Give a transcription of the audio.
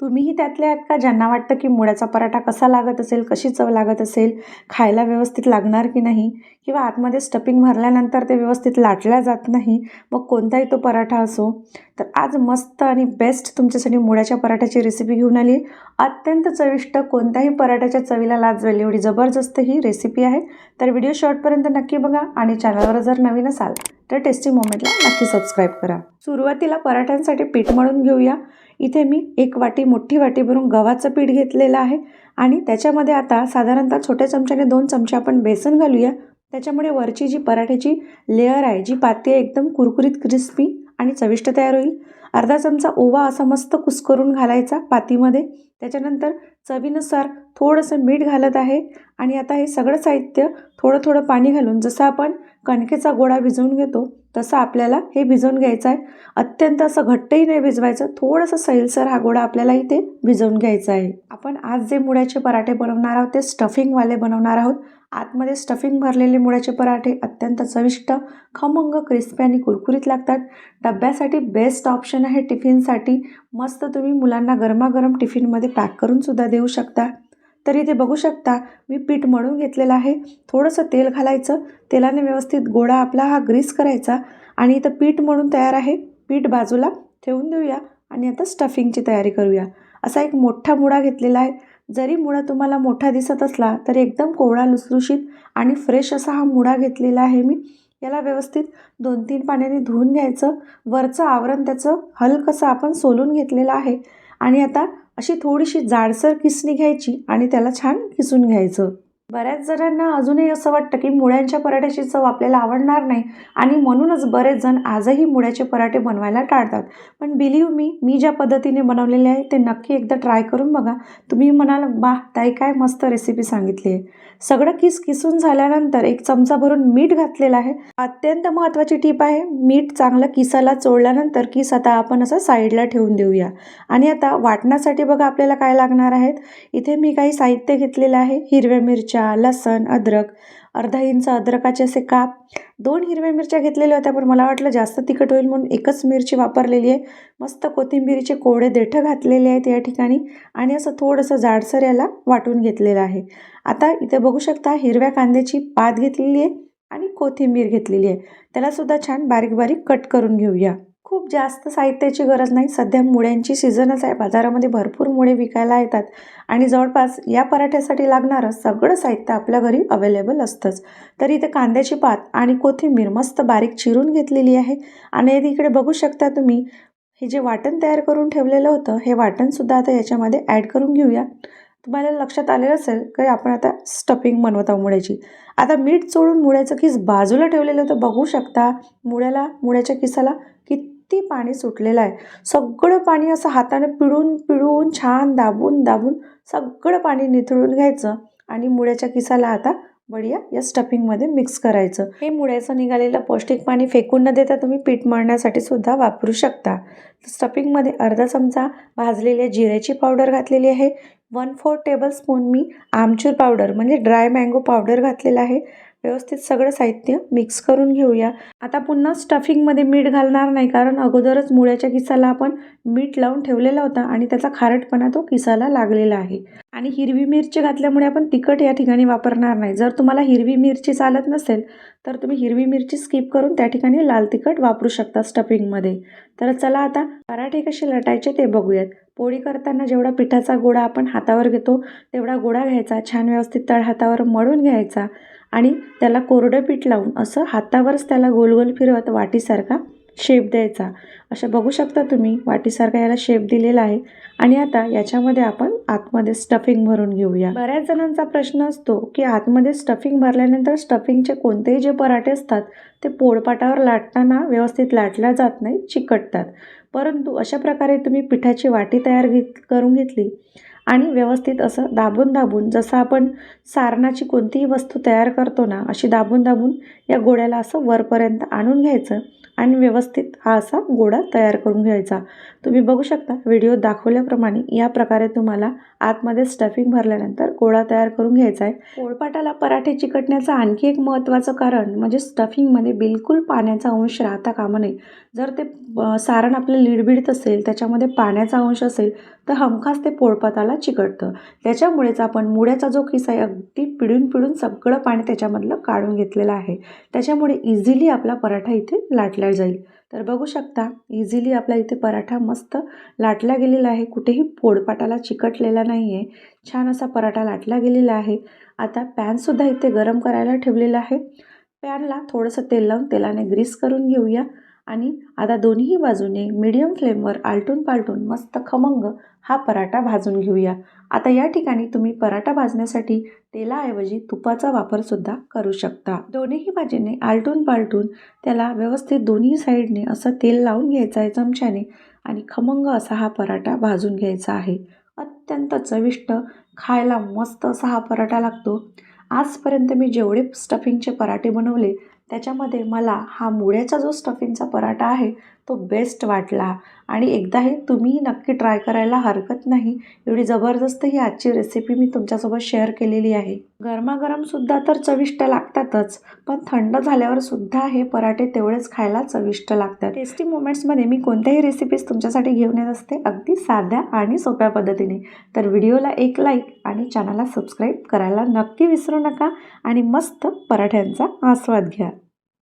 तुम्हीही त्यातले आहात का? ज्यांना वाटतं की मुळ्याचा पराठा कसा लागत असेल कशी चव लागत असेल खायला व्यवस्थित लागणार की नाही? किंवा आतमध्ये स्टफिंग भरल्यानंतर ते व्यवस्थित लाटल्या जात नाही मग कोणताही तो पराठा असो. तर आज मस्त आणि बेस्ट तुमच्यासाठी मुळ्याच्या पराठ्याची रेसिपी घेऊन आली. अत्यंत चविष्ट कोणत्याही पराठ्याच्या चवीला लाजवेल एवढी जबरदस्त ही रेसिपी आहे. तर व्हिडिओ शॉर्टपर्यंत नक्की बघा आणि चॅनलवर जर नवीन असाल तर टेस्टी मोमेंटला नक्की सबस्क्राईब करा. सुरुवातीला पराठ्यांसाठी पीठ मळून घेऊया. इथे मी एक वाटी मोठी वाटी भरून गव्हाचं पीठ घेतलेलं आहे आणि त्याच्यामध्ये आता साधारणतः छोट्या चमच्याने दोन चमचे आपण बेसन घालूया. त्याच्यामुळे वरची जी पराठ्याची लेअर आहे जी पाती आहे एकदम कुरकुरीत क्रिस्पी आणि चविष्ट तयार होईल. अर्धा चमचा ओवा असा मस्त कुस्करून घालायचा पातीमध्ये. त्याच्यानंतर चवीनुसार थोडंसं मीठ घालत आहे. आणि आता हे सगळं साहित्य थोडं थोडं पाणी घालून जसं आपण कणकेचा गोळा भिजवून घेतो. तसं आपल्याला हे भिजवून घ्यायचं आहे. अत्यंत असं घट्टही नाही भिजवायचं. थोडंसं सैलसर हा गोळा आपल्याला इथे भिजवून घ्यायचा आहे. आपण आज जे मुळ्याचे पराठे बनवणार आहोत ते स्टफिंगवाले बनवणार आहोत. आतमध्ये स्टफिंग भरलेले मुळ्याचे पराठे अत्यंत चविष्ट खमंग क्रिस्पी आणि कुरकुरीत लागतात. डब्यासाठी बेस्ट ऑप्शन आहे टिफिनसाठी. मस्त तुम्ही मुलांना गरमागरम टिफिनमध्ये पॅक करूनसुद्धा देऊ शकता. तर इथे बघू शकता. मी पीठ मळून घेतलेलं आहे. थोडंसं तेल घालायचं. तेलाने व्यवस्थित गोळा आपला हा ग्रीस करायचा. आणि इथं पीठ मळून तयार आहे. पीठ बाजूला ठेवून देऊया. आणि आता स्टफिंगची तयारी करूया. असा एक मोठा मुळा घेतलेला आहे. जरी मुळा तुम्हाला मोठा दिसत असला तरी एकदम कोवळा लुसलुशीत आणि फ्रेश असा हा मुळा घेतलेला आहे मी. याला व्यवस्थित दोन तीन पाण्याने धुवून घ्यायचं. वरचं आवरण त्याचं हलकंसं आपण सोलून घेतलेलं आहे. आणि आता अशी थोडीशी जाडसर किसणी घ्यायची आणि त्याला छान किसून घ्यायचं. बऱ्याच जणांना अजूनही असं वाटतं की मुळ्यांच्या पराठ्याची चव आपल्याला आवडणार नाही आणि म्हणूनच बरेच जण आजही मुळ्याचे पराठे बनवायला टाळतात. पण बिलीव मी मी ज्या पद्धतीने बनवलेले आहे ते नक्की एकदा ट्राय करून बघा. तुम्ही म्हणाल बा ताई काय मस्त रेसिपी सांगितली आहे. सगळं किस किसून झाल्यानंतर एक चमचा भरून मीठ घातलेलं आहे. अत्यंत महत्त्वाची टीप आहे मीठ चांगलं किसाला चोळल्यानंतर किस आता आपण असं साईडला ठेवून देऊया. आणि आता वाटण्यासाठी बघा आपल्याला काय लागणार आहेत. इथे मी काही साहित्य घेतलेलं आहे हिरव्या मिरच्या लसण अद्रक अर्धा इंच अद्रकाचे असे काप दोन हिरव्या मिरच्या घेतलेल्या होत्या पण मला वाटलं जास्त तिखट होईल म्हणून एकच मिरची वापरलेली आहे. मस्त कोथिंबिरीचे कोडे देठं घातलेले आहेत या ठिकाणी आणि असं थोडंसं जाडसर याला वाटून घेतलेलं आहे. आता इथे बघू शकता हिरव्या कांद्याची पात घेतलेली आहे आणि कोथिंबीर घेतलेली आहे. त्यालासुद्धा छान बारीक बारीक कट करून घेऊया. खूप जास्त साहित्याची गरज नाही. सध्या मुळ्यांची सीझनच आहे. बाजारामध्ये भरपूर मुळे विकायला येतात. आणि जवळपास या पराठ्यासाठी लागणारं सगळं साहित्य आपल्या घरी अवेलेबल असतंच. तर इथे कांद्याची पात आणि कोथिंबीर मस्त बारीक चिरून घेतलेली आहे. आणि इकडे बघू शकता तुम्ही हे जे वाटण तयार करून ठेवलेलं होतं हे वाटणसुद्धा आता याच्यामध्ये ॲड करून घेऊया. तुम्हाला लक्षात आलेलं असेल की आपण आता स्टफिंग बनवत आहोत मुळ्याची. आता मीठ चोळून मुळ्याचं किस बाजूला ठेवलेलं होतं बघू शकता. मुळ्याला मुळ्याच्या किसाला किती पाणी सुटलेलं आहे. सगळं पाणी असं हाताने पिळून पिळून छान दाबून दाबून सगळं पाणी निथळून घ्यायचं आणि मुळ्याच्या किसाला आता बढिया या स्टफिंगमध्ये मिक्स करायचं. हे मुळ्याचं निघालेलं पौष्टिक पाणी फेकून न देता तुम्ही पीठ मळण्यासाठी सुद्धा वापरू शकता. स्टफिंगमध्ये अर्धा चमचा भाजलेल्या जिऱ्याची पावडर घातलेली आहे. वन फोर टेबलस्पून मी आमचूर पावडर म्हणजे ड्राय मँगो पावडर घातलेला आहे. व्यवस्थित सगळं साहित्य मिक्स करून घेऊया. आता पुन्हा स्टफिंगमध्ये मीठ घालणार नाही कारण अगोदरच मुळ्याच्या किसाला आपण मीठ लावून ठेवलेला होता आणि त्याचा खारटपणा तो किसाला लागलेला आहे. आणि हिरवी मिरची घातल्यामुळे आपण तिखट या ठिकाणी वापरणार नाही. जर तुम्हाला हिरवी मिरची चालत नसेल तर तुम्ही हिरवी मिरची स्किप करून त्या ठिकाणी लाल तिखट वापरू शकता स्टफिंगमध्ये तर चला आता पराठे कसे लटायचे ते बघूयात. पोळी करताना जेवढा पिठाचा गोळा आपण हातावर घेतो तेवढा गोळा घ्यायचा. छान व्यवस्थित तळ हातावर मळून घ्यायचा. आणि त्याला कोरडं पीठ लावून असं हातावरच त्याला गोल गोल फिरवत वाटीसारखा शेप द्यायचा. असं बघू शकता तुम्ही वाटीसारखा याला शेप दिलेला आहे. आणि आता याच्यामध्ये आपण आतमध्ये स्टफिंग भरून घेऊया. बऱ्याच जणांचा प्रश्न असतो की आतमध्ये स्टफिंग भरल्यानंतर स्टफिंगचे कोणतेही जे पराठे असतात ते पोळपाटावर लाटताना व्यवस्थित लाटल्या जात नाही चिकटतात. परंतु अशा प्रकारे तुम्ही पिठाची वाटी तयार घेत करून घेतली आणि व्यवस्थित असं दाबून दाबून जसं आपण सारणाची कोणतीही वस्तू तयार करतो ना अशी दाबून दाबून या गोळ्याला असं वरपर्यंत आणून घ्यायचं आणि व्यवस्थित हा असा गोळा तयार करून घ्यायचा. तुम्ही बघू शकता व्हिडिओ दाखवल्याप्रमाणे या प्रकारे तुम्हाला आतमध्ये स्टफिंग भरल्यानंतर गोळा तयार करून घ्यायचा आहे. पोळपाटाला पराठे चिकटण्याचं आणखी एक महत्त्वाचं कारण म्हणजे स्टफिंगमध्ये बिलकुल पाण्याचा अंश राहता कामा नये. जर ते सारण आपलं लिडबिडत असेल त्याच्यामध्ये पाण्याचा अंश असेल तर हमखास ते पोळपाटाला चिकटतं. त्याच्यामुळेच आपण मुळ्याचा जो किस्सा आहे अगदी पिळून पिळून सगळं पाणी त्याच्यामधलं काढून घेतलेलं आहे. त्याच्यामुळे इझिली आपला पराठा इथे लाटला जाईल. तर बघू शकता इझिली आपला इथे पराठा मस्त लाटला गेलेला आहे. कुठेही पोळपाटाला चिकटलेला नाही आहे छान असा पराठा लाटला गेलेला आहे. आता पॅनसुद्धा इथे गरम करायला ठेवलेला आहे. पॅनला थोडंसं तेल लावून तेलाने ग्रीस करून घेऊया. आणि आता दोन्ही बाजूने मीडियम फ्लेमवर आलटून पालटून मस्त खमंग हा पराठा भाजून घेऊया. आता या ठिकाणी तुम्ही पराठा भाजण्यासाठी तेलाऐवजी तुपाचा वापरसुद्धा करू शकता. दोन्हीही बाजूने आलटून पालटून त्याला व्यवस्थित दोन्ही साईडने असं तेल लावून घ्यायचं आहे चमच्याने आणि खमंग असा हा पराठा भाजून घ्यायचा आहे. अत्यंत चविष्ट खायला मस्त असा हा पराठा लागतो. आजपर्यंत मी जेवढे स्टफिंगचे पराठे बनवले त्याच्यामध्ये मला हा मुळ्याचा जो स्टफिंगचा पराठा आहे तो बेस्ट वाटला. आणि एकदा हे तुम्ही नक्की ट्राय करायला हरकत नाही. एवढी जबरदस्त ही आजची रेसिपी मी तुमच्यासोबत शेअर केलेली आहे. गरमागरमसुद्धा तर चविष्ट लागतातच पण थंड झाल्यावर सुद्धा हे पराठे तेवढेच खायला चविष्ट लागतात. टेस्टी मोमेंट्समध्ये मी कोणत्याही रेसिपीज तुमच्यासाठी घेऊन येत असते अगदी साध्या आणि सोप्या पद्धतीने. तर व्हिडिओला एक लाईक आणि चॅनलला सबस्क्राईब करायला नक्की विसरू नका आणि मस्त पराठ्यांचा आस्वाद घ्या.